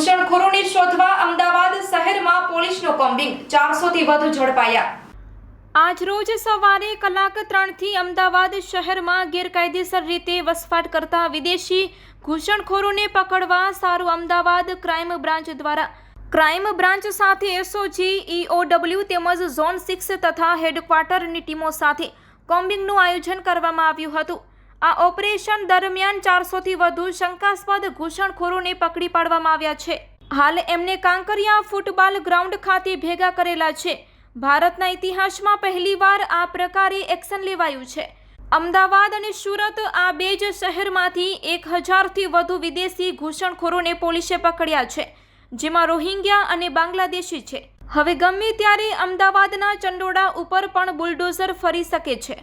ઘૂસણખોરોને શોધવા અમદાવાદ શહેરમાં પોલીસનો કોમ્બિંગ, ચારસોથી વધુ ઝડપાયા. આજરોજ સવારે કલાક ત્રણથી અમદાવાદ શહેરમાં ગેરકાયદેસર રીતે વસવાટ કરતા વિદેશી ઘૂસણખોરોને પકડવા સારું અમદાવાદ ક્રાઇમ બ્રાન્ચ દ્વારા. ક્રાઇમ બ્રાન્ચ સાથે એસઓજી ઈઓડબલ્યુ તેમજ ઝોન સિક્સ તથા હેડક્વાર્ટરની ટીમો સાથે કોમ્બિંગનું આયોજન કરવામાં આવ્યું હતું. આ ઓપરેશન દરમિયાન ચારસોથી વધુ શંકાસ્પદ ઘૂસણખોરોને પકડી પાડવામાં આવ્યા છે. હાલ એમને કાંકરિયા ફૂટબોલ ગ્રાઉન્ડ ખાતે ભેગા કરેલા છે. ભારતના ઇતિહાસમાં પહેલીવાર આ પ્રકારે એક્શન લેવાયું છે. અમદાવાદ અને સુરત આ બે જ શહેરમાંથી એક હજારથી વધુ વિદેશી ઘૂસણખોરોને પોલીસે પકડ્યા છે, જેમાં રોહિંગ્યા અને બાંગ્લાદેશી છે. હવે ગમે ત્યારે અમદાવાદના ચંડોળા ઉપર પણ બુલડોઝર ફરી શકે છે.